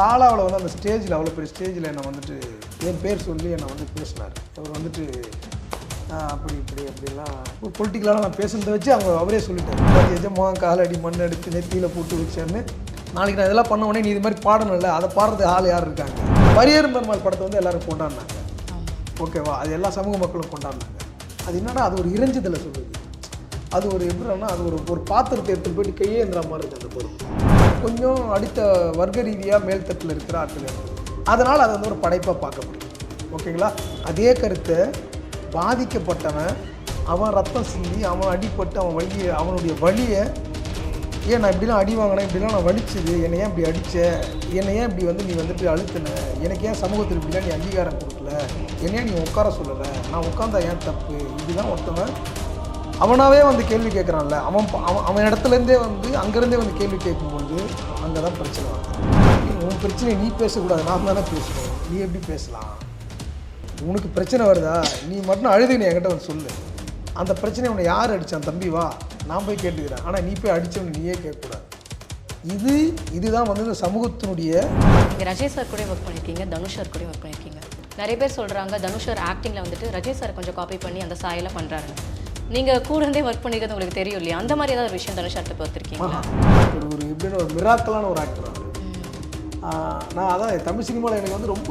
காலாவில் வந்து அந்த ஸ்டேஜில் அவ்வளோ பெரிய ஸ்டேஜில் என்னை வந்துட்டு என் பேர் சொல்லி என்னை வந்து பேசினார். அவர் வந்துட்டு அப்படி இப்படி அப்படிலாம். பொலிட்டிக்கலாக நான் பேசுனதை வச்சு அவங்க அவரே சொல்லிட்டார். எஜமா காலடி மண் எடுத்து நெத்தியில் போட்டு வச்சேன்னு நாளைக்கு நான் இதெல்லாம் பண்ண உடனே நீ இது மாதிரி பாடணும்ல அதை பாடுறது ஆள் யார் இருக்காங்க? பரியரும் பெருமாள் படத்தை வந்து எல்லாரும் கொண்டாடினாங்க. ஓகேவா அது எல்லா சமூக மக்களும் கொண்டாடினாங்க. அது என்னன்னா அது ஒரு இறைஞ்சுதலை சொல்லுது. அது ஒரு எப்படின்னா அது ஒரு ஒரு பாத்திரத்தை எடுத்துட்டு போயிட்டு கையேந்திர மாதிரி இருக்குது அந்த பொருள் கொஞ்சம் அடுத்த வர்க்க ரீதியாக மேல்தட்டில் இருக்கிற ஆட்கள் அதனால் அதை வந்து ஒரு படைப்பாக முடியும் ஓகேங்களா? அதே கருத்தை பாதிக்கப்பட்டவன் அவன் ரத்தம் சிந்தி அவன் அடிப்பட்டு அவன் வழியை அவனுடைய வலியை ஏன் நான் இப்படிலாம் அடி வாங்கினேன்? இப்படிலாம் நான் வலிச்சது. என்னை ஏன் இப்படி அடித்த என்னை ஏன் இப்படி வந்து நீ வந்துட்டு அழுத்தின? எனக்கு ஏன் சமூகத்தில் இப்படிலாம் நீ அங்கீகாரம் கொடுக்கல? என்னையா நீ உட்கார சொல்லலை. நான் உட்காந்தா ஏன் தப்பு? இதுதான் ஒருத்தவன் அவனாவே வந்து கேள்வி கேட்குறான்ல அவன் அவன் அவன் இடத்துலேருந்தே வந்து அங்கேருந்தே வந்து கேள்வி கேட்கும்போது அங்கே தான் பிரச்சனை வருது. உன் பிரச்சனையை நீ பேசக்கூடாது நான் தானே பேசணும் நீ எப்படி பேசலாம்? உனக்கு பிரச்சனை வருதா? நீ மட்டும் அழுது நீ என்கிட்ட வந்து சொல்லு. அந்த பிரச்சனையை உன்னை யார் அடித்தான் தம்பி வா நான் போய் கேட்டுக்கிறேன். ஆனால் நீ போய் அடித்தவனு நீயே கேட்கக்கூடாது. இது இதுதான் வந்து இந்த சமூகத்தினுடைய நீங்கள் ரஜேஷ் சார் கூட ஒர்க் பண்ணியிருக்கீங்க தனுஷ் சார் கூட ஒர்க் பண்ணியிருக்கீங்க நிறைய பேர் சொல்கிறாங்க தனுஷ் சார் ஆக்டிங்கில் வந்துட்டு ரஜேஷ் சார் கொஞ்சம் காப்பி பண்ணி அந்த சாயெல்லாம் பண்ணுறாரு நீங்கள் கூட இருந்தே ஒர்க் பண்ணிக்கிறது உங்களுக்கு தெரியும் இல்லையா? அந்த மாதிரி ஏதாவது ஒரு விஷயம் தனுஷ் சார்ட்ட பார்த்துருக்கீங்களா ஒரு ஒரு எப்படின்னு ஒரு மிராக்கலான ஒரு ஆக்டர் நான் அதான் தமிழ் சினிமாவில் எனக்கு வந்து ரொம்ப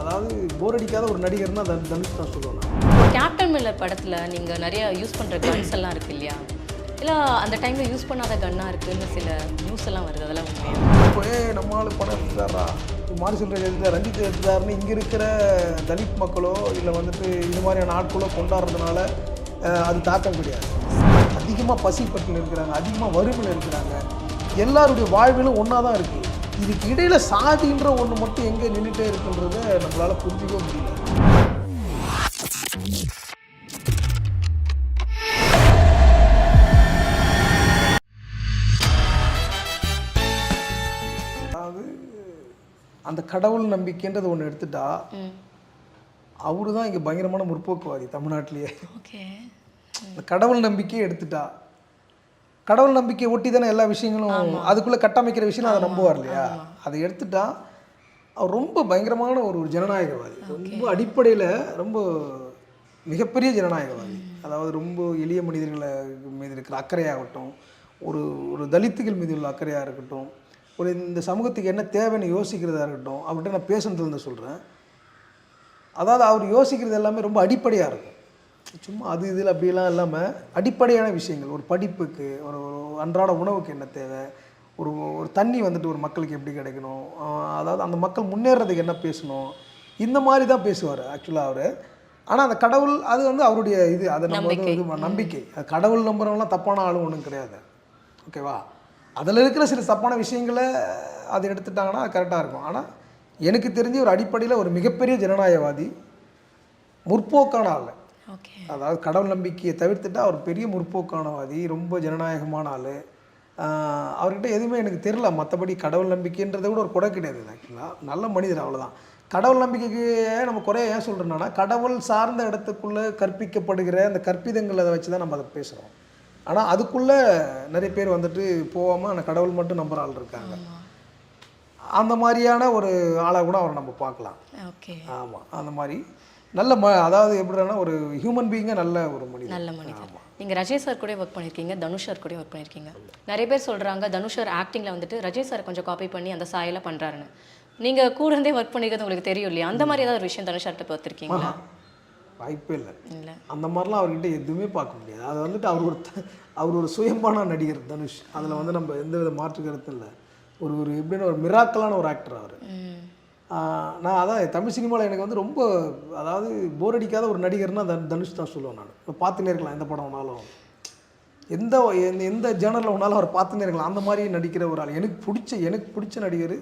அதாவது போர் அடிக்காத ஒரு நடிகர்னா தன் தனுஷ் தான் சொல்லுவேன் கேப்டன் மில்லர் படத்தில் நீங்கள் நிறைய யூஸ் பண்ணுற கன்ஸ் எல்லாம் இருக்கு இல்லையா? இல்லை அந்த டைமில் யூஸ் பண்ணாத கன்னாக இருக்குன்னு சில நியூஸ் எல்லாம் வருது அதெல்லாம் உண்மையா? இப்போ ஏ நம்ம ஆளு படம் எடுத்துட்டாரா? மாரி சொல்கிற எழுதுதா ரஞ்சித் எழுதுதாருன்னு இங்கே இருக்கிற தலித் மக்களோ இல்லை வந்துட்டு இது மாதிரியான ஆட்களோ கொண்டாடுறதுனால அது தாக்கம் கிடையாது. அதிகமாக பசிப்பட்டில் இருக்கிறாங்க அதிகமாக வறுமையில் இருக்கிறாங்க. எல்லாருடைய வாழ்விலும் ஒன்றா தான் இருக்குது இதுக்கு இடையில் சாதின்ற ஒன்று மட்டும் எங்கே நின்றுட்டே இருக்குன்றதை நம்மளால் புரிஞ்சிக்கவே முடியல. அதாவது அந்த கடவுள் நம்பிக்கைன்றது ஒன்று எடுத்துட்டா அவரு தான் இங்கே பயங்கரமான முற்போக்குவாதி தமிழ்நாட்டிலேயே. ஓகே. கடவுள் நம்பிக்கையை எடுத்துட்டா. கடவுள் நம்பிக்கையை ஒட்டி தானே எல்லா விஷயங்களும் அதுக்குள்ளே கட்டமைக்கிற விஷயம் அதை நம்புவார் இல்லையா? அதை எடுத்துட்டா அவர் ரொம்ப பயங்கரமான ஒரு ஒரு ஜனநாயகவாதி ரொம்ப அடிப்படையில் ரொம்ப மிகப்பெரிய ஜனநாயகவாதி. அதாவது ரொம்ப எளிய மனிதர்களை மீது இருக்கிற அக்கறையாகட்டும் ஒரு ஒரு தலித்துகள் மீது உள்ள அக்கறையாக இருக்கட்டும் ஒரு இந்த சமூகத்துக்கு என்ன தேவைன்னு யோசிக்கிறதா இருக்கட்டும் அவர்கிட்ட நான் பேசுனதுலேருந்து சொல்கிறேன் அதாவது அவர் யோசிக்கிறது எல்லாமே ரொம்ப அடிப்படையாக இருக்கும். சும்மா அது இதில் அப்படியெல்லாம் இல்லாமல் அடிப்படையான விஷயங்கள். ஒரு படிப்புக்கு ஒரு ஒரு அன்றாட உணவுக்கு என்ன தேவை? ஒரு ஒரு தண்ணி வந்துட்டு ஒரு மக்களுக்கு எப்படி கிடைக்கணும்? அதாவது அந்த மக்கள் முன்னேறதுக்கு என்ன பேசணும்? இந்த மாதிரி தான் பேசுவார் ஆக்சுவலாக அவர். ஆனால் அந்த கடவுள் அது வந்து அவருடைய இது. அதை நம்ம வந்து இது நம்பிக்கை. அது கடவுள் நம்புறவங்களாம் தப்பான ஆளும் ஒன்றும் கிடையாது. ஓகேவா? அதில் இருக்கிற சில தப்பான விஷயங்களை அதை எடுத்துட்டாங்கன்னா கரெக்டாக இருக்கும். ஆனால் எனக்கு தெரிஞ்சு ஒரு அடிப்படையில் ஒரு மிகப்பெரிய ஜனநாயகவாதி முற்போக்கான ஆள். அதாவது கடவுள் நம்பிக்கையை தவிர்த்துட்டு அவர் பெரிய முற்போக்கானவாதி ரொம்ப ஜனநாயகமான ஆள். அவர்கிட்ட எதுவுமே எனக்கு தெரில மற்றபடி கடவுள் நம்பிக்கைன்றதை கூட ஒரு குறை கிடையாது ஆக்சுவலாக நல்ல மனிதர் அவ்வளோதான் கடவுள் நம்பிக்கைக்கு நம்ம குறைய ஏன் சொல்கிறேன்னா கடவுள் சார்ந்த இடத்துக்குள்ளே கற்பிக்கப்படுகிற அந்த கற்பிதங்களை வச்சு தான் நம்ம அதை பேசுகிறோம் ஆனால் அதுக்குள்ளே நிறைய பேர் வந்துட்டு போகாமல் அந்த கடவுள் மட்டும் நம்புற ஆள் இருக்காங்க. அந்த மாதிரியான ஒரு ஆளை கூட அவரை நம்ம பார்க்கலாம். ஓகே. ஆமாம் அந்த மாதிரி. நல்ல ம அதாவது எப்படின்னா ஒரு ஹியூமன் பீயிங்காக நல்ல ஒரு மனிதன் நல்ல மனிதர். நீங்கள் ரஜய் சார் கூட ஒர்க் பண்ணியிருக்கீங்க தனுஷ் சார் கூட ஒர்க் பண்ணியிருக்கீங்க நிறைய பேர் சொல்கிறாங்க தனுஷ் சார் ஆக்டிங்கில் வந்துட்டு ரஜய் சார் கொஞ்சம் காப்பி பண்ணி அந்த சாயெல்லாம் பண்ணுறாருன்னு நீங்கள் கூட இருந்தே ஒர்க் பண்ணிக்கிறது உங்களுக்கு தெரியும் இல்லையா? அந்த மாதிரி ஏதாவது ஒரு விஷயம் தனுஷ் சார்ட்ட பார்த்துருக்கீங்களா? வாய்ப்பே இல்லை. இல்லை. அந்த மாதிரிலாம் அவர்கிட்ட எதுவுமே பார்க்க முடியாது. அது வந்துட்டு அவர் ஒரு அவர் ஒரு சுயம்பான நடிகர் தனுஷ். அதில் வந்து நம்ம எந்த வித மாற்று கருத்தும் இல்லை. ஒரு ஒரு எப்படின்னு ஒரு மிராக்கலான ஒரு ஆக்டர் அவர். நான் அதான் தமிழ் சினிமாவில் எனக்கு வந்து ரொம்ப அதாவது போர் அடிக்காத ஒரு நடிகர்னா தன் தனுஷ் தான் சொல்லுவேன் நான். இப்போ பார்த்துனே இருக்கலாம் எந்த படம் வேணாலும். எந்த எந்த- எந்த ஜேனரில் வேணாலும் அவர் பார்த்துனே இருக்கலாம். அந்த மாதிரி நடிக்கிற ஒரு ஆள். எனக்கு பிடிச்ச எனக்கு பிடிச்ச நடிகர்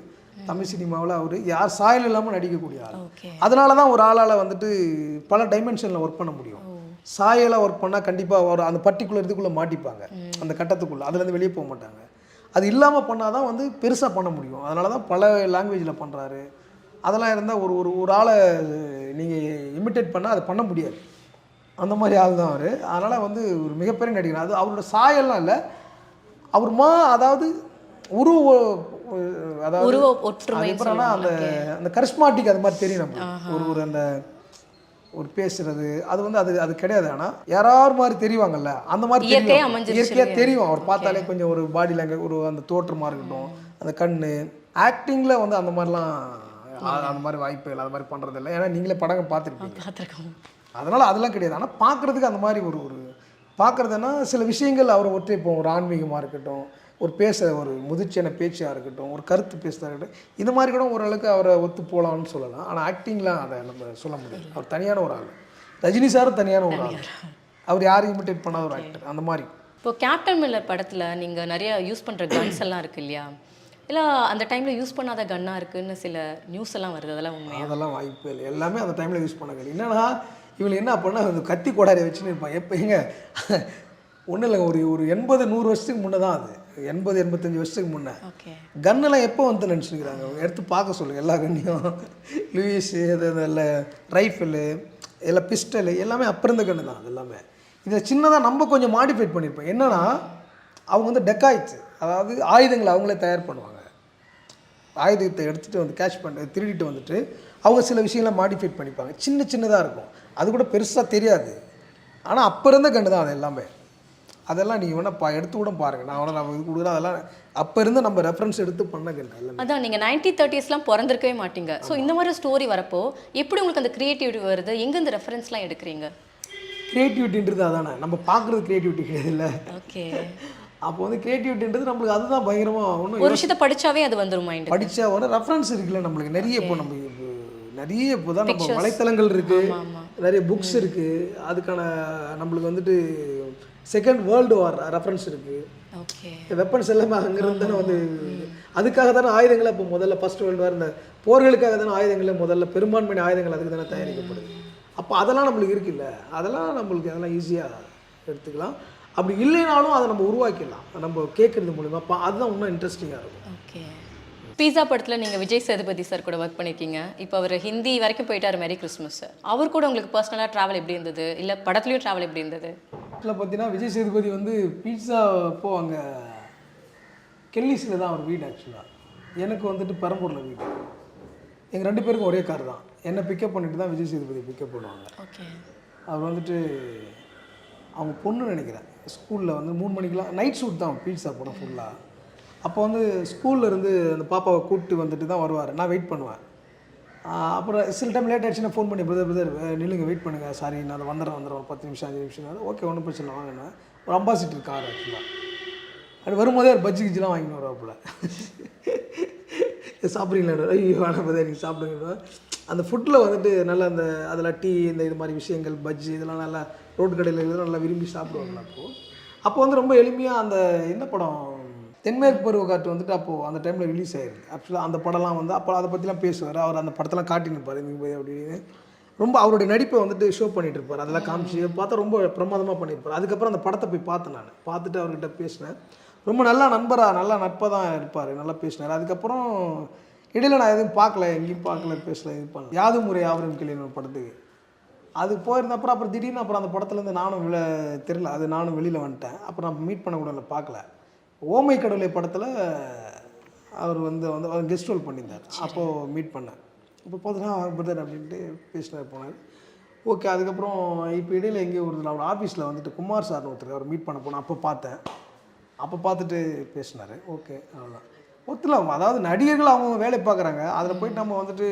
தமிழ் சினிமாவில் அவர். யார் சாயல் இல்லாமல் நடிக்கக்கூடிய ஆள். அதனால தான் ஒரு ஆளால் வந்துட்டு பல டைமென்ஷனில் ஒர்க் பண்ண முடியும். சாயலாக ஒர்க் பண்ணால் கண்டிப்பாக ஒரு அந்த பர்டிகுலர் இதுக்குள்ளே மாட்டிப்பாங்க. அந்த கட்டத்துக்குள்ளே. அதுலேருந்து வெளியே போக மாட்டாங்க. அது இல்லாமல் பண்ணால் தான் வந்து பெருசாக பண்ண முடியும். அதனால தான் பல லாங்குவேஜில் பண்ணுறாரு அதெல்லாம் இருந்தால் ஒரு ஒரு ஒரு ஆளை நீங்கள் இமிட்டேட் பண்ணால் அதை பண்ண முடியாது. அந்த மாதிரி ஆள் தான் அவர். அதனால் வந்து ஒரு மிகப்பெரிய நடிகர். அது அவரோட சாயல்லாம் இல்லை. அவர் மா அதாவது உருவ அதாவது அந்த அந்த கரிஸ்மாட்டிக் அது மாதிரி தெரியும் நம்ம ஒரு ஒரு அந்த ஒரு பேசுறது அது வந்து அது அது கிடையாது. ஆனா யாராவது மாதிரி தெரிவாங்கல்ல அந்த மாதிரி இயற்கையா தெரியும். அவர் பார்த்தாலே கொஞ்சம் ஒரு பாடி லாங்குவேஜ் ஒரு அந்த தோற்றமா இருக்கட்டும் அந்த கண்ணு. ஆக்டிங்ல வந்து அந்த மாதிரிலாம் அந்த மாதிரி வாய்ப்புகள் அது மாதிரி பண்றது இல்லை. ஏன்னா நீங்களே படங்கள் பார்த்துருப்பீங்க. பார்த்துருக்கோம். அதனால் அதெல்லாம் கிடையாது. ஆனால் பார்க்குறதுக்கு அந்த மாதிரி ஒரு ஒரு பார்க்குறதுனா சில விஷயங்கள் அவர் ஒற்றை இப்போ ஒரு ஆன்மீகமாக இருக்கட்டும் ஒரு பேச ஒரு முதிர்ச்சியான பேச்சாக இருக்கட்டும் ஒரு கருத்து பேசுறதா இருக்கட்டும் இந்த மாதிரி கூட ஓரளவுக்கு அவரை ஒத்து போகலாம்னு சொல்லலாம். ஆனால் ஆக்டிங்லாம் அதை நம்ம சொல்ல முடியாது. அவர் தனியான ஒரு ஆள். ரஜினி சாரும் தனியான ஒரு ஆள். அவர் யாரையும் இமிட்டேட் பண்ணாத ஒரு ஆக்டர் அந்த மாதிரி. இப்போ கேப்டன் மில்லர் படத்துல நீங்க நிறைய யூஸ் பண்ற கன்ஸ் எல்லாம் இருக்கு இல்லையா? இல்ல அந்த டைம்ல யூஸ் பண்ணாத கன்னா இருக்குன்னு சில நியூஸ் எல்லாம் வருது. அதெல்லாம் உண்மையா? அதெல்லாம் வாய்ப்பு இல்லை. எல்லாமே அந்த டைமில் யூஸ் பண்ண கிடையாது என்னன்னா இவங்க என்ன பண்ணா அந்த கத்தி கோடாரியை வச்சுன்னு இருப்பான் எப்போ எங்க ஒன்றும் இல்லைங்க ஒரு ஒரு எண்பது நூறு வருஷத்துக்கு முன்னே தான் அது. எண்பது எண்பத்தஞ்சு வருஷத்துக்கு முன்னே. கன்னெல்லாம் எப்போ வந்து நினச்சிருக்கிறாங்க? எடுத்து பார்க்க சொல்லுங்கள் எல்லா கண்ணையும். லூயிஸு இது இல்லை ரைஃபிளு எல்லாம் பிஸ்டலு எல்லாமே அப்போ இருந்த கன்று தான் அது எல்லாமே. இதை சின்னதாக நம்ம கொஞ்சம் மாடிஃபைட் பண்ணியிருப்போம் என்னன்னா அவங்க வந்து டெக்காய்ட்ஸ் அதாவது ஆயுதங்களை அவங்களே தயார் பண்ணுவாங்க. ஆயுதத்தை எடுத்துகிட்டு வந்து கேட்ச் பண்ண திருடிட்டு வந்துட்டு அவங்க சில விஷயங்களை மாடிஃபைட் பண்ணிப்பாங்க. சின்ன சின்னதாக இருக்கும். அது கூட பெருசாக தெரியாது. ஆனால் அப்போ இருந்த கண்டு தான் அது எல்லாமே. அதெல்லாம் நீங்கள் வேணால் பா எடுத்து கூட பாருங்கள் நான் வேணா நம்ம இது கொடுக்குறேன். அதெல்லாம் அப்போ இருந்து நம்ம ரெஃபரன்ஸ் எடுத்து பண்ண அதான் நீங்க நைன்டி தேர்ட்டிஸ்லாம் பிறந்திருக்கவே மாட்டீங்க. ஸோ இந்த மாதிரி ஸ்டோரி வரப்போ எப்படி உங்களுக்கு அந்த கிரியேட்டிவிட்டி வருது? எங்க இந்த ரெஃபரன்ஸ்லாம் எடுக்கிறீங்க? க்ரியேட்டிவிட்டின்றது அதானே. நம்ம பார்க்குறது க்ரியேட்டிவிட்டி கிடையாது இல்லை. ஓகே அப்போ வந்து க்ரியேட்டிவிட்டின்றது நம்மளுக்கு அதுதான் பயங்கரமாக ஒன்றும் ஒரு விஷயத்த படிச்சாவே அது வந்துரும் மைண்ட் படித்தா ஒரு ரெஃபரன்ஸ் இருக்குல்ல நம்மளுக்கு. நிறைய இப்போ நம்ம நிறைய இப்போ தான் நம்ம வலைத்தளங்கள் இருக்குது நிறைய புக்ஸ் இருக்குது அதுக்கான நம்மளுக்கு வந்துட்டு செகண்ட் வேர்ல்டு வார் ரெஃபரன்ஸ் இருக்குது ஓகே வெப்பன்ஸ் எல்லாமே அங்கேருந்து தானே வந்து அதுக்காக தானே ஆயுதங்களை இப்போ முதல்ல ஃபர்ஸ்ட் வேர்ல்டு வார் இந்த போர்களுக்காக தானே ஆயுதங்களை முதல்ல பெரும்பான்மையான ஆயுதங்கள் அதுக்கு தானே தயாரிக்கப்படுது. அப்போ அதெல்லாம் நம்மளுக்கு இருக்குல்ல. அதெல்லாம் நம்மளுக்கு அதெல்லாம் ஈஸியாக எடுத்துக்கலாம். அப்படி இல்லைனாலும் அதை நம்ம உருவாக்கிடலாம். நம்ம கேட்குறது மூலிமா அப்போ அதுதான் இன்னும் இன்ட்ரெஸ்டிங்காக இருக்கும். பீஸா படத்துல நீங்க விஜய் சேதுபதி சார் கூட ஒர்க் பண்ணிருக்கீங்க. இப்போ அவர் ஹிந்தி வரைக்கும் போயிட்டாரு மேரி கிறிஸ்மஸ் அவர் கூட உங்களுக்கு பர்சனலாக ட்ராவல் எப்படி இருந்தது? இல்ல படத்துலயும் ட்ராவல் எப்படி இருந்தது? ஆக்சுவலாக பார்த்தீங்கன்னா விஜய் சேதுபதி வந்து பீட்சா அப்போ அங்கே கெல்லிஸில் தான் அவர் வீடு ஆக்சுவலாக எனக்கு வந்துட்டு பெரம்பூரில் வீடு. எங்கள் ரெண்டு பேருக்கும் ஒரே கார் தான். என்னை பிக்கப் பண்ணிட்டு தான் விஜய் சேதுபதி பிக்கப் பண்ணுவாங்க. ஓகே. அவர் வந்துட்டு அவங்க பொண்ணு நினைக்கிறேன். ஸ்கூலில் வந்து மூணு மணிக்கெலாம் நைட் ஷூட் தான் பீட்சா படம் ஃபுல்லாக அப்போ வந்து ஸ்கூல்லேருந்து அந்த பாப்பாவை கூப்பிட்டு வந்துட்டு தான் வருவார். நான் வெயிட் பண்ணுவேன். அப்புறம் சில டைம் லேட் ஆகிடுச்சுன்னா ஃபோன் பண்ணி பிரதர் பிரதர் நில்லுங்க வெயிட் பண்ணுங்கள் சாரி நான் அதை வந்துடுறேன் வந்துடுறேன். ஒரு பத்து நிமிஷம் அஞ்சு நிமிஷம். ஓகே ஒன்றும் பிரச்சனை வாங்கினேன் ஒரு அம்பாசிட்டர் கார் ஆக்சுவலாக அது வரும்போதே ஒரு பஜ்ஜி கிஜிலாம் வாங்கிட்டு வருவாப்புல. சாப்பிட்றீங்களா ஐயோ வேணாம் பதே நீங்கள் சாப்பிடுங்க அந்த ஃபுட்டில் வந்துட்டு நல்லா அந்த அதில் டீ இந்த இது மாதிரி விஷயங்கள் பஜ்ஜி இதெல்லாம் நல்லா ரோட்டு கடையில் இதெல்லாம் நல்லா விரும்பி சாப்பிடுவாங்களா அப்போது அப்போ வந்து ரொம்ப எளிமையாக அந்த என்ன படம் தென்மேற்கு பருவ காற்று வந்துட்டு அப்போது அந்த டைமில் ரிலீஸ் ஆயிருக்கு. ஆக்சுவலாக அந்த படம்லாம் வந்து அப்போ அதை பற்றிலாம் பேசுவார். அவர் அந்த படத்தெல்லாம் காட்டினிருப்பார் இங்கே போய் அப்படின்னு. ரொம்ப அவருடைய நடிப்பை வந்துட்டு ஷோ பண்ணிகிட்டு இருப்பார் அதெல்லாம் காமிச்சு பார்த்தா ரொம்ப பிரமாதமாக பண்ணியிருப்பார். அதுக்கப்புறம் அந்த படத்தை போய் பார்த்தேன் நான். பார்த்துட்டு அவர்கிட்ட பேசினேன். ரொம்ப நல்லா நண்பராக நல்லா நட்பாக தான் இருப்பார். நல்லா பேசினார். அதுக்கப்புறம் இடையில நான் எதுவும் பார்க்கல எங்கேயும் பார்க்கல பேசல இது பண்ணல. யாது முறை ஆவரம் கிளியன் ஒரு படத்துக்கு. அது போயிருந்த அப்புறம் அப்புறம் திடீர்னு அப்புறம் அந்த படத்துலேருந்து நானும் வெளில தெரில அது நானும் வெளியில் வந்துட்டேன். அப்புறம் நான் மீட் பண்ண கூட இல்லை பார்க்கல. ஓமை கடவுளை படத்தில் அவர் வந்து வந்து கெஸ்ட் ரோல் பண்ணியிருந்தார். அப்போது மீட் பண்ணேன் இப்போ பார்த்தீங்கன்னா பிரதர் அப்படின்ட்டு பேசினார் போனார். ஓகே அதுக்கப்புறம் இப்போ இடையில எங்கேயோ ஒரு அவர் ஆஃபீஸில் வந்துட்டு குமார் சார்னு ஒருத்தர் அவர் மீட் பண்ண போனேன் அப்போ பார்த்தேன். அப்போ பார்த்துட்டு பேசினார். ஓகே அவ்வளோதான் ஒத்துலாம்? அதாவது நடிகர்கள் அவங்க வேலை பார்க்குறாங்க. அதில் போயிட்டு நம்ம வந்துட்டு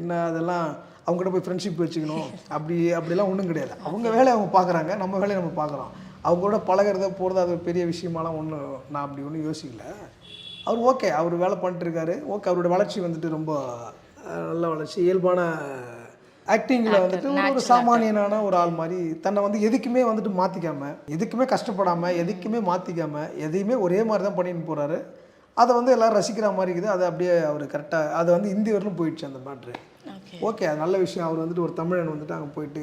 என்ன அதெல்லாம் அவங்ககிட்ட போய் ஃப்ரெண்ட்ஷிப் வச்சுக்கணும். அப்படி அப்படிலாம் ஒன்றும் கிடையாது. அவங்க வேலையை அவங்க பார்க்குறாங்க நம்ம வேலையை நம்ம பார்க்குறோம். அவங்க கூட பழகிறத போகிறது அது பெரிய விஷயமாலாம் ஒன்றும் நான் அப்படி ஒன்றும் யோசிக்கல. அவர் ஓகே அவர் வேலை பண்ணிட்டு இருக்காரு ஓகே அவருடைய வளர்ச்சி வந்துட்டு ரொம்ப நல்ல வளர்ச்சி. இயல்பான ஆக்டிங்கில் வந்துட்டு ஒரு- சாமானியனான ஒரு ஆள் மாதிரி தன்னை வந்து எதுக்குமே வந்துட்டு மாற்றிக்காம எதுக்குமே கஷ்டப்படாம எதுக்குமே மாற்றிக்காம எதையுமே ஒரே மாதிரி தான் பண்ணிட்டு போகிறாரு அதை வந்து எல்லாரும் ரசிக்கிற மாதிரி இருக்குது. அது அப்படியே அவர் கரெக்டாக அது வந்து இந்தி வரலும் போயிடுச்சு அந்த மேட்ரு ஓகே அது நல்ல விஷயம். அவர் வந்துட்டு ஒரு தமிழன் வந்துட்டு அங்கே போயிட்டு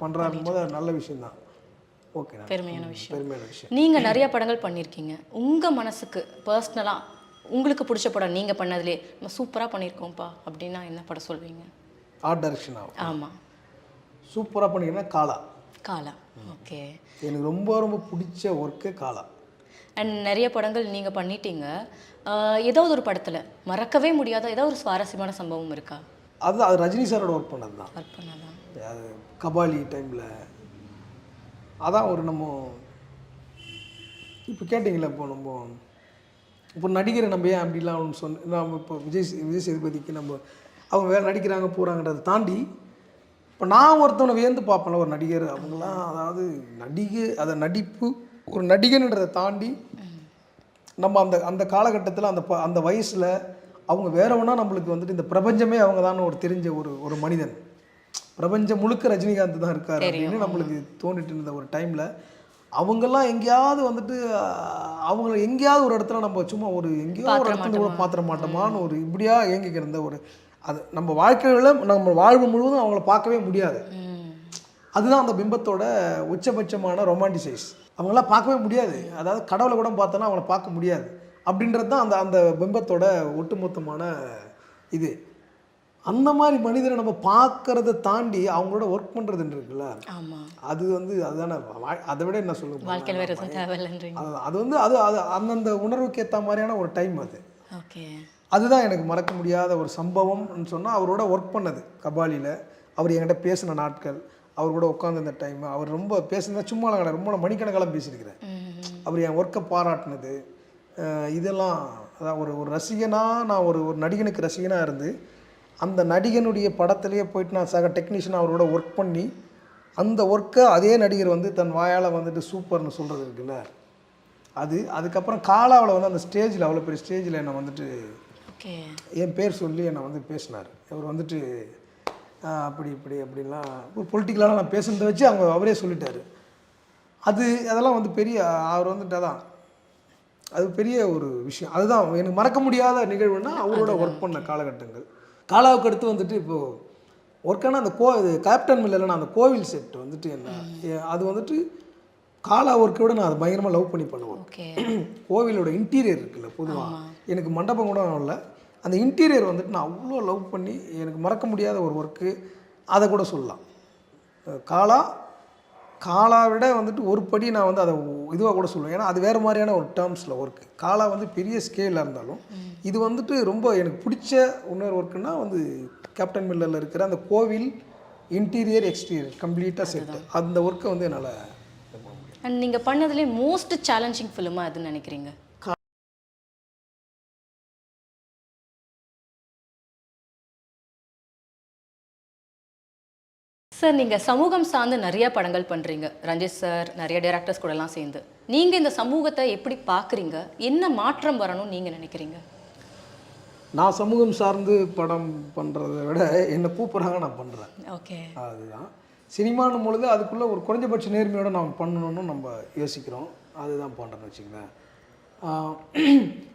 பண்ணுறாருக்கும் போது அது நல்ல விஷயம்தான். ஓகே பெருமையான விஷயம். பெருமையான விஷயம். நீங்க நிறைய படங்கள் பண்ணியிருக்கீங்க உங்க மனசுக்கு பர்சனலா உங்களுக்கு பிடிச்ச படம் நீங்க பண்ணதுலே நம்ம சூப்பரா பண்ணியிருக்கோம்ப்பா அப்படின்னா என்ன படம் சொல்வீங்க? ஆர்ட் டைரக்ஷன் ஆகும் ஆமா. சூப்பராக பண்ணிங்கன்னா காலா. காலா. ஓகே. எனக்கு ரொம்ப ரொம்ப பிடிச்ச ஒர்க்கு காலா. அண்ட் நிறைய படங்கள் நீங்கள் பண்ணிட்டீங்க. ஏதாவது ஒரு படத்தில் மறக்கவே முடியாத ஏதாவது ஒரு சுவாரஸ்யமான சம்பவம் இருக்கா? அது அது ரஜினி சாரோட ஒர்க் பண்ணது தான் ஒர்க் பண்ணலாம் அது கபாலி டைமில் அதான் ஒரு நம்ம இப்போ கேட்டிங்களே இப்போ நம்ம இப்போ நடிகரை நம்ம ஏன் அப்படிலாம் ஒன்று சொன்ன நம்ம இப்போ விஜய் விஜய் சேதுபதிக்கு நம்ம அவங்க வேறு நடிக்கிறாங்க போகிறாங்கன்றதை தாண்டி இப்போ நான் ஒருத்தவனை வியந்து பார்ப்பேன்ல ஒரு நடிகர். அவங்களாம் அதாவது நடிகை அதை நடிப்பு ஒரு நடிகன்றதை தாண்டி நம்ம அந்த அந்த காலகட்டத்தில் அந்த ப அந்த வயசில் அவங்க வேறவனா நம்மளுக்கு வந்துட்டு இந்த பிரபஞ்சமே அவங்க தான் ஒரு தெரிஞ்ச ஒரு ஒரு மனிதன். பிரபஞ்சம் முழுக்க ரஜினிகாந்த் தான் இருக்காரு அப்படின்னு நம்மளுக்கு தோணிட்டு இருந்த ஒரு டைமில் அவங்கெல்லாம் எங்கேயாவது வந்துட்டு அவங்கள எங்கேயாவது ஒரு இடத்துல நம்ம சும்மா ஒரு எங்கேயோ ஒரு இடத்துல கூட பாத்திர மாட்டோமான்னு ஒரு இப்படியா ஏங்கிக்க இருந்த ஒரு அது நம்ம வாழ்க்கையில் நம்ம வாழ்வு முழுவதும் அவங்கள பார்க்கவே முடியாது. அதுதான் அந்த பிம்பத்தோட உச்சபட்சமான ரொமான்டிசைஸ் அவங்களாம் பார்க்கவே முடியாது. அதாவது கடவுளை கூட பார்த்தோன்னா அவங்கள பார்க்க முடியாது. அப்படின்றது தான் அந்த அந்த பிம்பத்தோட ஒட்டுமொத்தமான இது. அந்த மாதிரி மனிதரை நம்ம பார்க்கறத தாண்டி அவங்களோட ஒர்க் பண்ணுறதுன்னு இருக்குல்ல? அது வந்து அதுதானே அதை விட என்ன சொல்லுங்க? அது வந்து அது அது அந்தந்த உணர்வுக்கு ஏற்ற மாதிரியான ஒரு டைம் அது. அதுதான் எனக்கு மறக்க முடியாத ஒரு சம்பவம்னு சொன்னால் அவரோட ஒர்க் பண்ணது கபாலியில். அவர் என்கிட்ட பேசின நாட்கள் அவர் கூட உட்காந்துருந்த டைம் அவர் ரொம்ப பேசுனதா சும்மா கிடையாது ரொம்ப நான் மணிக்கணக்காலம் பேசியிருக்கிறேன். அவர் என் ஒர்க்கை பாராட்டினது. இதெல்லாம் அதான் ஒரு ஒரு ரசிகனாக நான் ஒரு ஒரு நடிகனுக்கு ரசிகனாக இருந்து அந்த நடிகனுடைய படத்துலேயே போயிட்டு நான் சக டெக்னீஷியனாக அவரோட ஒர்க் பண்ணி அந்த ஒர்க்கை அதே நடிகர் வந்து தன் வாயால் வந்துட்டு சூப்பர்னு சொல்கிறது இருக்குல்ல? அது அதுக்கப்புறம் காலாவில் வந்து அந்த ஸ்டேஜில் அவ்வளோ பெரிய ஸ்டேஜில் என்னை வந்துட்டு என் பேர் சொல்லி என்னை வந்து பேசினார். அவர் வந்துட்டு அப்படி இப்படி அப்படின்லாம் ஒரு பொலிட்டிக்கலாக நான் பேசுனதை வச்சு அவங்க அவரே சொல்லிட்டாரு. அது அதெல்லாம் வந்து பெரிய அவர் வந்துட்டு அதான் அது பெரிய ஒரு விஷயம். அதுதான் எனக்கு மறக்க முடியாத நிகழ்வுன்னா அவரோட ஒர்க் பண்ண காலகட்டங்கள். காலாவுக்கு அடுத்து வந்துட்டு இப்போது ஒர்க்கான அந்த கோ இது கேப்டன் மில்லில் அந்த கோவில் செட் வந்துட்டு என்ன? அது வந்துட்டு காலா ஒர்க்கை விட நான் அதை பயங்கரமாக லவ் பண்ணி பண்ணுவேன். கோவிலோட இன்டீரியர் இருக்குல்ல பொதுவாக எனக்கு மண்டபம் கூட இல்லை. அந்த இன்டீரியர் வந்துட்டு நான் அவ்வளோ லவ் பண்ணி எனக்கு மறக்க முடியாத ஒரு ஒர்க்கு அதை கூட சொல்லலாம். காலா காலா விட வந்துட்டு ஒரு படி நான் வந்து அதை இதுவாக கூட சொல்லுவேன். ஏன்னா அது வேறு மாதிரியான ஒரு டேர்ம்ஸில் ஒர்க்கு காலா வந்து பெரிய ஸ்கேலில் இருந்தாலும் இது வந்துட்டு ரொம்ப எனக்கு பிடிச்ச இன்னொரு ஒர்க்குன்னா வந்து கேப்டன் மில்லரில் இருக்கிற அந்த கோவில் இன்டீரியர் எக்ஸ்டீரியர் கம்ப்ளீட்டாக செட்டு அந்த ஒர்க்கை வந்து என்னால் அண்ட் நீங்கள் பண்ணதுலேயே மோஸ்ட் சேலஞ்சிங் ஃபிலிமாக எதுன்னு நினைக்கிறீங்க? சார் நீங்கள் சமூகம் சார்ந்து நிறைய படங்கள் பண்ணுறீங்க ரஞ்சித் சார் நிறைய டேரக்டர்ஸ் கூடலாம் சேர்ந்து. நீங்கள் இந்த சமூகத்தை எப்படி பார்க்குறீங்க? என்ன மாற்றம் வரணும்னு நீங்கள் நினைக்கிறீங்க? நான் சமூகம் சார்ந்து படம் பண்ணுறத விட என்னை கூப்பிட்றாங்க நான் பண்ணுறேன் ஓகே. அதுதான். சினிமானும் பொழுது அதுக்குள்ளே ஒரு குறைஞ்சபட்ச நேர்மையோட நம்ம பண்ணணும்னு நம்ம யோசிக்கிறோம். அதுதான் பண்ணுறேன்னு வச்சுங்களேன் ஆஹ்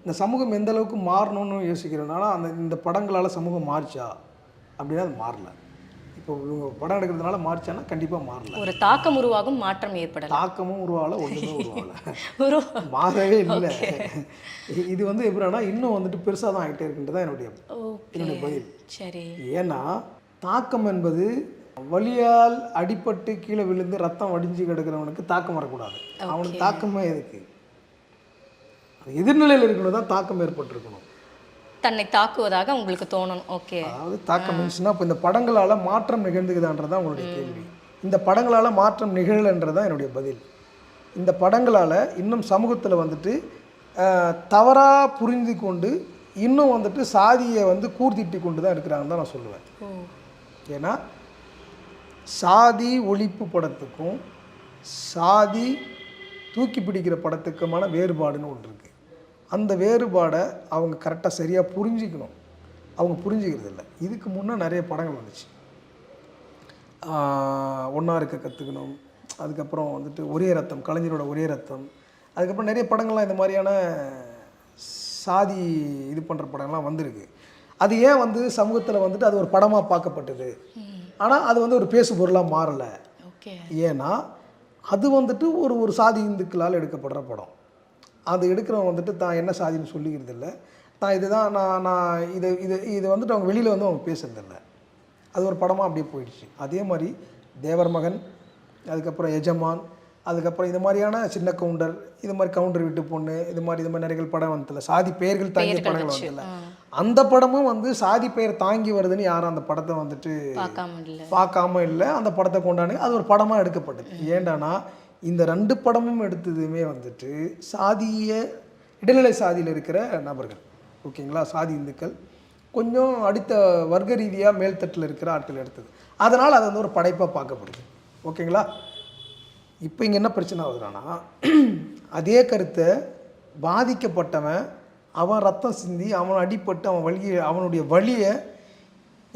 இந்த சமூகம் எந்த அளவுக்கு மாறணும்னு யோசிக்கிறேனால அந்த இந்த படங்களால் சமூகம் மாறிச்சா? அப்படின்னா அது மாறல. இப்போ இவங்க படம் எடுக்கிறதுனால மாறிச்சானா கண்டிப்பாக மாறல. ஒரு தாக்கம் உருவாகும் மாற்றம் ஏற்படலாம். தாக்கமும் உருவாகல ஒன்றுமே உருவாகல. ஒரு மாறவே இல்லை. இது வந்து எப்படின்னா இன்னும் வந்துட்டு பெருசாக தான் ஆகிட்டே இருக்குன்றது தான் என்னுடைய பதில். சரி. ஏன்னா தாக்கம் என்பது வலியால் அடிபட்டு கீழே விழுந்து ரத்தம் வடிஞ்சு கிடக்கிறவனுக்கு தாக்கம் வரக்கூடாது. அவனுக்கு தாக்கமே எதுக்கு? அது எதிர்நிலையில் இருக்கணும் தான் தாக்கம் ஏற்பட்டிருக்கணும். தன்னை தாக்குவதாக உங்களுக்கு தோணணும் ஓகே அதாவது தாக்கம் மீன்ஸ்னா இப்போ இந்த படங்களால் மாற்றம் நிகழ்ந்துக்குதான்றதான் உங்களுடைய கேள்வி. இந்த படங்களால் மாற்றம் நிகழன்றதான் என்னுடைய பதில். இந்த படங்களால் இன்னும் சமூகத்தில் வந்துட்டு தவறாக புரிந்து கொண்டு இன்னும் வந்துட்டு சாதியை வந்து கூர்த்திட்டு கொண்டு தான் இருக்கிறாங்கன்னு தான் நான் சொல்லுவேன். ஏன்னா சாதி ஒழிப்பு படத்துக்கும் சாதி தூக்கி பிடிக்கிற படத்துக்குமான வேறுபாடுன்னு ஒன்று இருக்குது அந்த வேறுபாடை அவங்க கரெக்டாக சரியாக புரிஞ்சிக்கணும். அவங்க புரிஞ்சுக்கிறது இல்லை. இதுக்கு முன்னே நிறைய படங்கள் வந்துச்சு. ஒன்றா இருக்க கற்றுக்கணும் அதுக்கப்புறம் வந்துட்டு ஒரே ரத்தம் கலைஞரோட ஒரே ரத்தம். அதுக்கப்புறம் நிறைய படங்கள்லாம் இந்த மாதிரியான சாதி இது பண்ணுற படங்கள்லாம் வந்திருக்கு. அது ஏன் வந்து சமூகத்தில் வந்துட்டு அது ஒரு படமாக பார்க்கப்பட்டது? ஆனால் அது வந்து ஒரு பேசு பொருளாக மாறலை ஏன்னா அது வந்துட்டு ஒரு ஒரு சாதி இந்துக்களால் எடுக்கப்படுற படம். அது எடுக்கிறவங்க வந்துட்டு தான் என்ன சாதின்னு சொல்லிக்கிறது இல்லை தான் இதுதான் நான் நான் இது இது இது வந்துட்டு அவங்க வெளியில் வந்து அவங்க பேசுறதில்ல. அது ஒரு படமாக அப்படியே போயிடுச்சு. அதே மாதிரி தேவர் மகன் அதுக்கப்புறம் எஜமான் அதுக்கப்புறம் இது மாதிரியான சின்ன கவுண்டர் இது மாதிரி கவுண்டர் வீட்டு பொண்ணு இது மாதிரி இது மாதிரி நிறைய படம் வந்ததில்ல சாதி பெயர்கள் தாங்கிய படங்கள் வந்ததில்ல அந்த படமும் வந்து சாதி பெயர் தாங்கி வருதுன்னு யாரும் அந்த படத்தை வந்துட்டு பார்க்காம இல்ல. அந்த படத்தை கொண்டாந்து அது ஒரு படமாக எடுக்கப்பட்டது. ஏண்டானா இந்த ரெண்டு படமும் எடுத்ததுமே வந்துட்டு சாதிய இடைநிலை சாதியில் இருக்கிற நபர்கள். ஓகேங்களா? சாதி இந்துக்கள். கொஞ்சம் அடுத்த வர்க்க ரீதியாக மேல்தட்டில் இருக்கிற ஆட்கள் எடுத்தது. அதனால் அது வந்து ஒரு படைப்பாக பார்க்கப்படுது. ஓகேங்களா? இப்போ இங்கே என்ன பிரச்சனை ஆகுதுன்னா அதே கருத்தை பாதிக்கப்பட்டவன் அவன் ரத்தம் சிந்தி அவன் அடிப்பட்டு அவன் வழியை அவனுடைய வழியை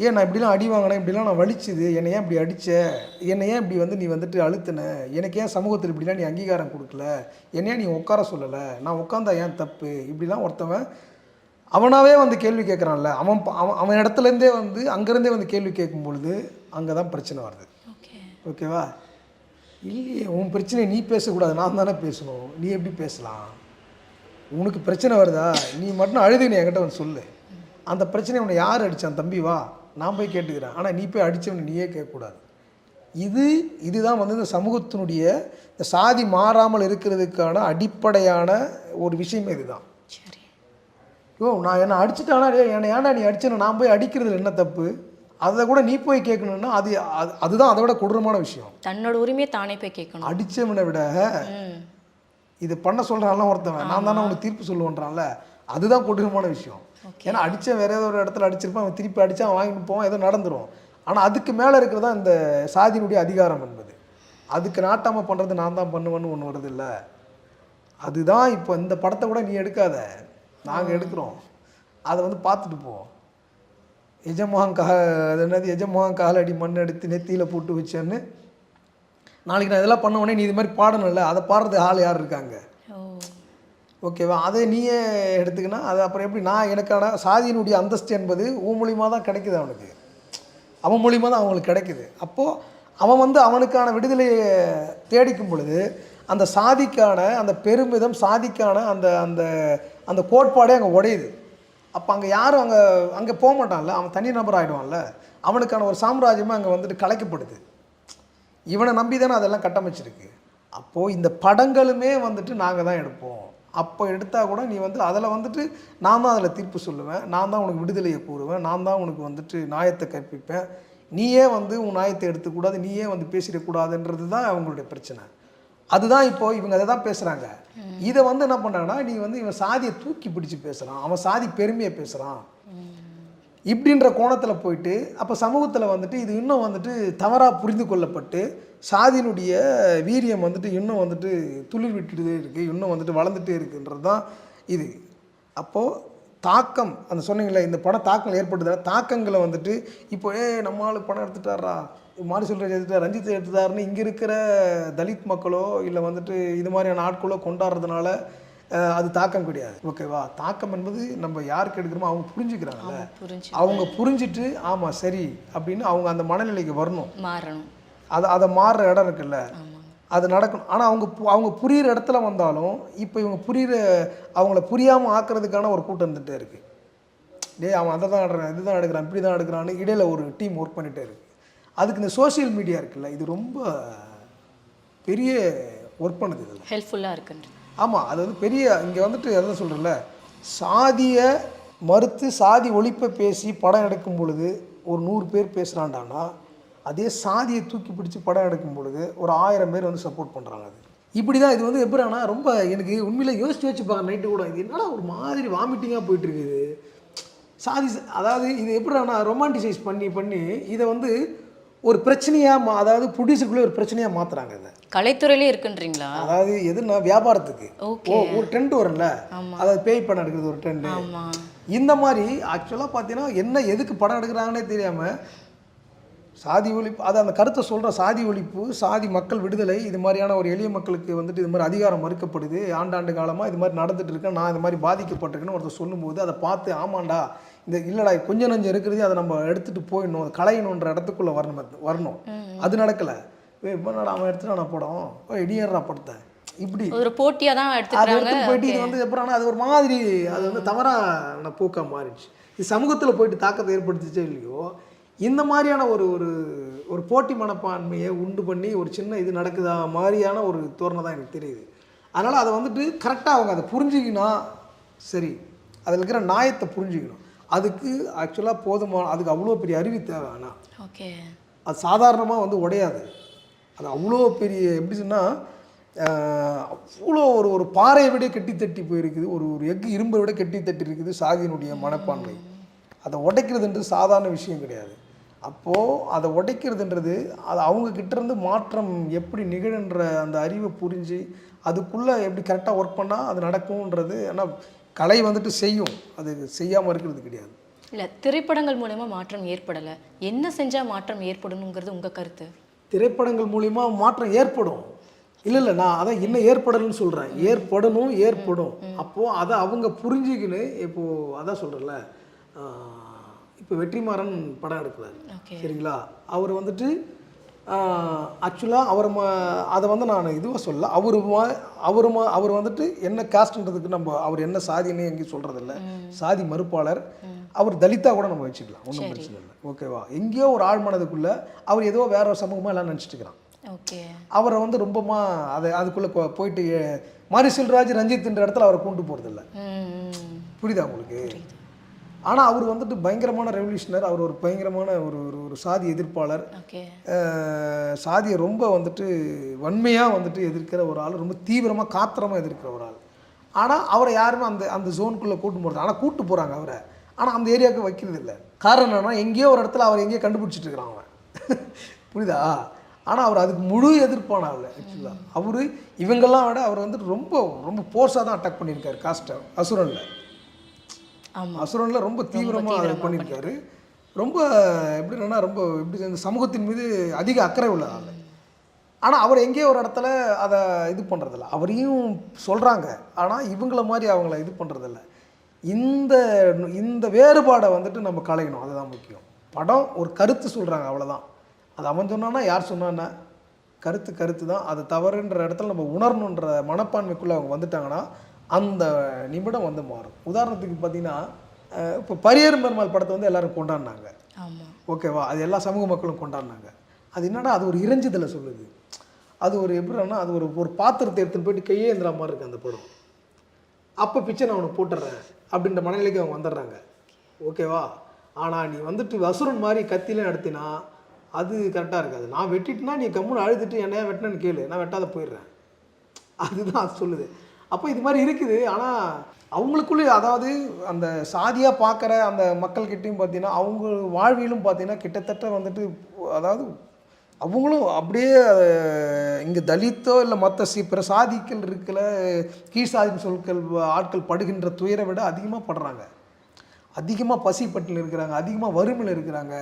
ஏன் நான் இப்படிலாம் அடி வாங்கினேன்? இப்படிலாம் நான் வலிச்சுது. என்னை ஏன் இப்படி அடிச்ச? என்னை ஏன் இப்படி வந்து நீ வந்துட்டு அழுத்தின? எனக்கு ஏன் சமூகத்தில் இப்படிலாம் நீ அங்கீகாரம் கொடுக்கல? என்னையா நீ உட்கார சொல்லலை. நான் உட்காந்தா ஏன் தப்பு? இப்படிலாம் ஒருத்தவன் அவனாவே வந்து கேள்வி கேட்குறான்ல அவன் அவன் அவன் இடத்துலேருந்தே வந்து அங்கேருந்தே வந்து கேள்வி கேட்கும் பொழுது அங்கே தான் பிரச்சனை வருது. ஓகே. ஓகேவா? இல்லையே உன் பிரச்சனையை நீ பேசக்கூடாது. நான் தானே பேசணும். நீ எப்படி பேசலாம்? உனக்கு பிரச்சனை வருதா? நீ மட்டும் அழுது நீ என்கிட்ட வந்து சொல்லு. அந்த பிரச்சனையை உன்னை யார் அடித்தான் தம்பி வா. நான் போய் கேட்டுக்கிறேன். ஆனால் நீ போய் அடித்தவனு நீயே கேட்கக்கூடாது. இது இதுதான் வந்து இந்த சமூகத்தினுடைய இந்த சாதி மாறாமல் இருக்கிறதுக்கான அடிப்படையான ஒரு விஷயமே இதுதான். யோ நான் என்னை அடிச்சிட்டானா என்னை ஏன்டா நீ அடிச்சேன்னு நான் போய் அடிக்கிறதுல என்ன தப்பு? அதை கூட நீ போய் கேட்கணுன்னா அது அது- அதுதான் அதை விட கொடூரமான விஷயம். தன்னோட உரிமையை தானே போய் கேட்கணும். அடித்தவனை விட இது பண்ண சொல்கிறான்ல ஒருத்தவன். நான் தானே உனக்கு தீர்ப்பு சொல்லுவேன்றான்ல. அதுதான் கொடூரமான விஷயம். ஏன்னா அடித்தவன் வேற ஏதோ ஒரு இடத்துல அடிச்சிருப்பான் அவன் திருப்பி அடித்தா அவன் வாங்கிட்டு போவான் ஏதோ நடந்துரும். ஆனால் அதுக்கு மேலே இருக்கிறதா இந்த சாதியினுடைய அதிகாரம் என்பது. அதுக்கு நாட்டாமல் பண்ணுறது நான் தான் பண்ணுவேன்னு ஒன்று வருது இல்லை. அதுதான் இப்போ இந்த படத்தை கூட நீ எடுக்காத. நாங்கள் எடுக்கிறோம். அதை வந்து பார்த்துட்டு போ எஜமான் கா அது என்னது? எஜமான் காலடி மண் எடுத்து நெத்தியில் போட்டு வச்சேன்னு. நாளைக்கு நான் இதெல்லாம் பண்ண உடனே நீ இது மாதிரி பாடணும்ல அதை பாடுறது ஆள் யார் இருக்காங்க? ஓகேவா? அதை நீயே எடுத்துக்கினா அது அப்புறம் எப்படி? நான் எனக்கான சாதியினுடைய அந்தஸ்து என்பது உன் மூலியமாக தான் கிடைக்குது அவனுக்கு. அவன் மூலியமாக தான் அவங்களுக்கு கிடைக்குது. அப்போது அவன் வந்து அவனுக்கான விடுதலையை தேடிக்கும் பொழுது அந்த சாதிக்கான அந்த பெருமிதம் சாதிக்கான அந்த அந்த அந்த கோட்பாடே அங்கே உடையுது. அப்போ அங்கே யாரும் அங்கே அங்கே போக மாட்டான்ல. அவன் தனி நபர் ஆகிடுவான்ல அவனுக்கான ஒரு சாம்ராஜ்யமாக அங்கே வந்துட்டு கலைக்கப்படுது. இவனை நம்பி தானே அதெல்லாம் கட்டமைச்சிருக்கு. அப்போது இந்த படங்களுமே வந்துட்டு நாங்கள் தான் எடுப்போம். அப்போ எடுத்தால் கூட நீ வந்து அதில் வந்துட்டு நான் தான் அதில் தீர்ப்பு சொல்லுவேன். நான் தான் உனக்கு விடுதலையை கூறுவேன். நான் தான் உனக்கு வந்துட்டு நியாயத்தை கற்பிப்பேன். நீயே வந்து உன் நியாயத்தை எடுத்துக்கூடாது. நீயே வந்து பேசிடக்கூடாதுன்றது தான் அவங்களுடைய பிரச்சனை. அதுதான் இப்போ இவங்க அதை தான் பேசுகிறாங்க இதை வந்து என்ன பண்ணுறாங்கன்னா நீ வந்து இவன் சாதியை தூக்கி பிடிச்சு பேசுகிறான் அவன் சாதி பெருமையை பேசுகிறான் இப்படின்ற கோணத்தில் போயிட்டு அப்போ சமூகத்தில் வந்துட்டு இது இன்னும் வந்துட்டு தவறாக புரிந்து கொள்ளப்பட்டு சாதியினுடைய வீரியம் வந்துட்டு இன்னும் வந்துட்டு துளிர் விட்டுட்டே இருக்குது இன்னும் வந்துட்டு வளர்ந்துட்டே இருக்குன்றது தான் இது. அப்போது தாக்கம் அந்த சொன்னீங்களே இந்த படம் தாக்கம் ஏற்படுதா தாக்கங்களை வந்துட்டு இப்போ ஏ நம்ம ஆளு படம் எடுத்துட்டாரா மாரி சொல்கிற எடுத்துட்டார் ரஞ்சித் எடுத்துட்டாருன்னு இங்கே இருக்கிற தலித் மக்களோ இல்லை வந்துட்டு இது மாதிரியான ஆட்களோ கொண்டாடுறதுனால அது தாக்கம் கிடையாது. ஓகேவா தாக்கம் என்பது நம்ம யாருக்கு எடுக்கிறோமோ அவங்க புரிஞ்சுக்கிறாங்கல்ல. புரிஞ்சு அவங்க புரிஞ்சுட்டு ஆமாம் சரி அப்படின்னு அவங்க அந்த மனநிலைக்கு வரணும். மாறணும். அது அதை மாறுற இடம் இருக்குல்ல. அது நடக்கணும். ஆனால் அவங்க அவங்க புரியிற இடத்துல வந்தாலும் இப்போ இவங்க புரியிற அவங்கள புரியாமல் ஆக்குறதுக்கான ஒரு கூட்டம் இருந்துகிட்டே இருக்குது டேய் அவன் அதை தான் ஆடுறான் இதுதான் எடுக்கிறான் இப்படி தான் எடுக்கிறான்னு இடையில ஒரு டீம் ஒர்க் பண்ணிகிட்டே இருக்கு. அதுக்கு இந்த சோஷியல் மீடியா இருக்குல்ல இது ரொம்ப பெரிய ஒர்க் பண்ணுது இதில் ஹெல்ப்ஃபுல்லாக இருக்குன்றது ஆமாம் அது வந்து பெரிய இங்கே வந்துட்டு எதை சொல்கிறேன்ல சாதியை மறுத்து சாதி ஒழிப்பை பேசி படம் எடுக்கும் பொழுது ஒரு நூறு பேர் பேசுகிறான்டானா அதே சாதியை தூக்கி பிடிச்சி படம் எடுக்கும் பொழுது ஒரு ஆயிரம் பேர் வந்து சப்போர்ட் பண்ணுறாங்க அது. இப்படி தான் இது வந்து எப்படின்னா ரொம்ப எனக்கு உண்மையில யோசிச்சு வச்சு பார்க்க நைட்டு கூட. இது என்னடா ஒரு மாதிரி வாமிட்டிங்காக போயிட்டுருக்குது சாதி அதாவது இது எப்படின்னா ரொமான்டிசைஸ் பண்ணி பண்ணி இதை வந்து ஒரு பிரச்சனையாக மா அதாவது ப்ரொடியூசருக்குள்ளே ஒரு பிரச்சனையாக மாற்றுறாங்க இதை. கலைத்துறையிலே இருக்குன்றீங்களா? அதாவது எதுனா வியாபாரத்துக்கு. ஓ ஒரு ட்ரெண்ட் வரும்ல? அதாவது பேய் படம் எடுக்கிறது ஒரு ட்ரெண்ட் இந்த மாதிரி ஆக்சுவலாக பார்த்தீங்கன்னா என்ன எதுக்கு படம் எடுக்கிறாங்கன்னே தெரியாமல் சாதி ஒழிப்பு அது அந்த கருத்தை சொல்கிற சாதி ஒழிப்பு சாதி மக்கள் விடுதலை இது மாதிரியான ஒரு எளிய மக்களுக்கு வந்துட்டு இது மாதிரி அதிகாரம் மறுக்கப்படுது. ஆண்டாண்டு காலமாக இது மாதிரி நடந்துட்டு இருக்கேன் நான் இது மாதிரி பாதிக்கப்பட்டிருக்கேன்னு ஒருத்தர் சொல்லும்போது அதை பார்த்து ஆமாண்டா இந்த இல்லைடா கொஞ்சம் நஞ்சம் இருக்கிறதே அதை நம்ம எடுத்துகிட்டு போயிடணும் அதை களையணுன்ற இடத்துக்குள்ளே வரணும் வரணும். அது நடக்கலை. என்னடா அவன் எடுத்துட்டான படம் இடியறா படத்தை? இப்படி. ஒரு போட்டியாக தான் அதை எடுத்துக்கிறாங்க போயிட்டு இது வந்து எப்படின்னா அது ஒரு மாதிரி அது வந்து தவறான போக்கா மாறிடுச்சு. இது சமூகத்தில் போயிட்டு தாக்கத்தை ஏற்படுத்திச்சே இல்லையோ இந்த மாதிரியான ஒரு ஒரு ஒரு போட்டி மனப்பான்மையை உண்டு பண்ணி ஒரு சின்ன இது நடக்குதா மாதிரியான ஒரு தோரணை தான் எனக்கு தெரியுது. அதனால் அதை வந்துட்டு கரெக்டாக அவங்க அதை புரிஞ்சுக்கினா சரி. அதில் இருக்கிற நியாயத்தை புரிஞ்சுக்கணும். அதுக்கு ஆக்சுவலாக போதுமான அதுக்கு அவ்வளோ பெரிய அறிவு தேவை ஆனால் ஓகே. அது சாதாரணமாக வந்து உடையாது. அது அவ்வளோ பெரிய எப்படி சொன்னால் அவ்வளோ ஒரு ஒரு பாறையை விட கெட்டி தட்டி போயிருக்குது. ஒரு ஒரு எஃகு இரும்பை விட கெட்டி தட்டி இருக்குது சாதியினுடைய மனப்பான்மை அதை உடைக்கிறதுன்றது சாதாரண விஷயம் கிடையாது. அப்போது அதை உடைக்கிறதுன்றது அது அவங்க கிட்ட இருந்து மாற்றம் எப்படி நிகழுன்ற அந்த அறிவை புரிஞ்சு அதுக்குள்ளே எப்படி கரெக்டாக ஒர்க் பண்ணால் அது நடக்கும்ன்றது ஏன்னா கலை வந்துட்டு செய்யும். அது செய்யாமல் இருக்கிறது கிடையாது. இல்லை திரைப்படங்கள் மூலமா மாற்றம் ஏற்படலை. என்ன செஞ்சா மாற்றம் ஏற்படணுங்கிறது உங்க கருத்து? திரைப்படங்கள் மூலிமா மாற்றம் ஏற்படும். இல்லை இல்லை நான் அதான் என்ன ஏற்படணும்னு சொல்கிறேன் ஏற்படணும் ஏற்படும். அப்போது அதை அவங்க புரிஞ்சுக்கின்னு இப்போது அதான் சொல்கிறேன்ல இப்போ வெற்றிமாறன் படம் எடுக்கிறாரு. சரிங்களா? அவர் வந்துட்டு ஆக்சுவலாக அவர் ம அதை வந்து நான் இதுவாக சொல்ல அவர் அவர் அவர் வந்துட்டு என்ன காஸ்ட்ன்றதுக்கு நம்ம அவர் என்ன சாதின்னு எங்கேயும் சொல்கிறதில்ல சாதி மறுப்பாளர். அவர் தலித்தா கூட நம்ம வச்சுக்கலாம். ஒன்றும் பிரச்சனை இல்லை. ஓகேவா எங்கேயோ ஒரு ஆழ் மனதுக்குள்ளே அவர் ஏதோ வேற ஒரு சமூகமாக எல்லாம் நினச்சிட்டு இருக்கிறான். அவரை வந்து ரொம்பமா அதை அதுக்குள்ளே போயிட்டு மாரி செல்வராஜ் ரஞ்சித்ன்ற இடத்துல அவரை கொண்டு போகிறதில்ல புரியுதா உங்களுக்கு? ஆனால் அவர் வந்துட்டு பயங்கரமான ரெவல்யூஷனர் அவர் ஒரு பயங்கரமான ஒரு ஒரு ஒரு சாதி எதிர்ப்பாளர். சாதியை ரொம்ப வந்துட்டு வன்மையாக வந்துட்டு எதிர்க்கிற ஒரு ஆள் ரொம்ப தீவிரமாக காத்திரமாக எதிர்க்கிற ஒரு ஆள். ஆனால் அவரை யாருமே அந்த அந்த ஜோனுக்குள்ளே கூட்டு போகிறது ஆனால் கூட்டு போகிறாங்க அவரை. ஆனால் அந்த ஏரியாவுக்கு வைக்கிறது இல்லை. காரணம் என்னன்னா எங்கேயோ ஒரு இடத்துல அவர் எங்கேயோ கண்டுபிடிச்சிட்டு இருக்கிறான் அவன். புரியுதா? ஆனால் அவர் அதுக்கு முழு எதிர்ப்பான ஆள் ஆக்சுவலாக அவர் இவங்கெல்லாம் விட அவர் வந்துட்டு ரொம்ப ரொம்ப போர்ஸாக தான் அட்டாக் பண்ணியிருக்காரு காஸ்ட்டை அசுரனில். அசுரனில் ரொம்ப தீவிரமாக அதை பண்ணியிருக்காரு. ரொம்ப எப்படின்னா ரொம்ப எப்படி இந்த சமூகத்தின் மீது அதிக அக்கறை உள்ள ஆள். ஆனால் அவர் எங்கேயோ ஒரு இடத்துல அதை இது பண்ணுறதில்ல அவரையும் சொல்கிறாங்க ஆனால் இவங்கள மாதிரி அவங்கள இது பண்ணுறதில்ல இந்த இந்த வேறுபாடை வந்துட்டு நம்ம களையணும். அதுதான் முக்கியம். படம் ஒரு கருத்து சொல்கிறாங்க அவ்வளோதான் அது அவன் சொன்னான்னா யார் சொன்னான்னா கருத்து கருத்து தான் அது தவறுன்ற இடத்துல நம்ம உணரணுன்ற மனப்பான்மைக்குள்ளே அவங்க வந்துட்டாங்கன்னா அந்த நிமிடம் வந்து மாறும். உதாரணத்துக்கு பார்த்தீங்கன்னா இப்போ பரியரும் பெருமாள் படத்தை வந்து எல்லாரும் கொண்டாடினாங்க. ஓகேவா? அது எல்லா சமூக மக்களும் கொண்டாடினாங்க. அது என்னடா அது ஒரு இறைஞ்சுதலை சொல்லுது. அது ஒரு எப்படின்னா அது ஒரு ஒரு பாத்திரத்தை எடுத்துன்னு போயிட்டு கையேந்திர மாதிரி இருக்கு அந்த படம். அப்போ பிச்சை நான் உனக்கு போட்டுடுறேன் அப்படின்ற மனநிலைக்கு அவங்க வந்துடுறாங்க. ஓகேவா? ஆனால் நீ வந்துட்டு வசுரன் மாதிரி கத்தியில நடத்தினா அது கரெக்டாக இருக்காது. நான் வெட்டிட்டுனா நீ கம்முன்னு அழுதுட்டு என்னையா வெட்டினேன்னு கேளு. நான் வெட்டாத போயிடுறேன். அதுதான் அது சொல்லுது. அப்போ இது மாதிரி இருக்குது. ஆனால் அவங்களுக்குள்ளே அதாவது அந்த சாதியாக பார்க்குற அந்த மக்கள்கிட்டையும் பார்த்தீங்கன்னா அவங்க வாழ்வியலும் பார்த்தீங்கன்னா கிட்டத்தட்ட வந்துட்டு அதாவது அவங்களும் அப்படியே இங்கே தலித்தோ இல்லை மற்ற சி பிற சாதிக்கள் இருக்கல கீழ் சாதி சொற்கள் ஆட்கள் படுகின்ற துயரை விட அதிகமாக படுறாங்க. அதிகமாக பசி பட்டில் இருக்கிறாங்க அதிகமாக வறுமையில் இருக்கிறாங்க.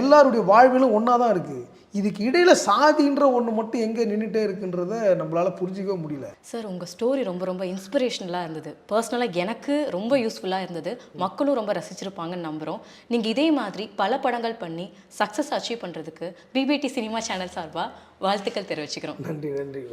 எல்லாருடைய வாழ்விலும் ஒன்றா தான் இருக்குது இதுக்கு இடையில் சாதின்ற ஒன்று மட்டும் எங்கே நின்றுட்டே இருக்குன்றத நம்மளால் புரிஞ்சிக்கவே முடியல. சார் உங்கள் ஸ்டோரி ரொம்ப ரொம்ப இன்ஸ்பிரேஷனலாக இருந்தது. பர்சனலாக எனக்கு ரொம்ப யூஸ்ஃபுல்லாக இருந்தது. மக்களும் ரொம்ப ரசிச்சிருப்பாங்கன்னு நம்புகிறோம் நீங்கள் இதே மாதிரி பல படங்கள் பண்ணி சக்ஸஸ் அச்சீவ் பண்ணுறதுக்கு பிபிடி சினிமா சேனல் சார்பாக வாழ்த்துக்கள் தெரிவிச்சுக்கிறோம். நன்றி நன்றி.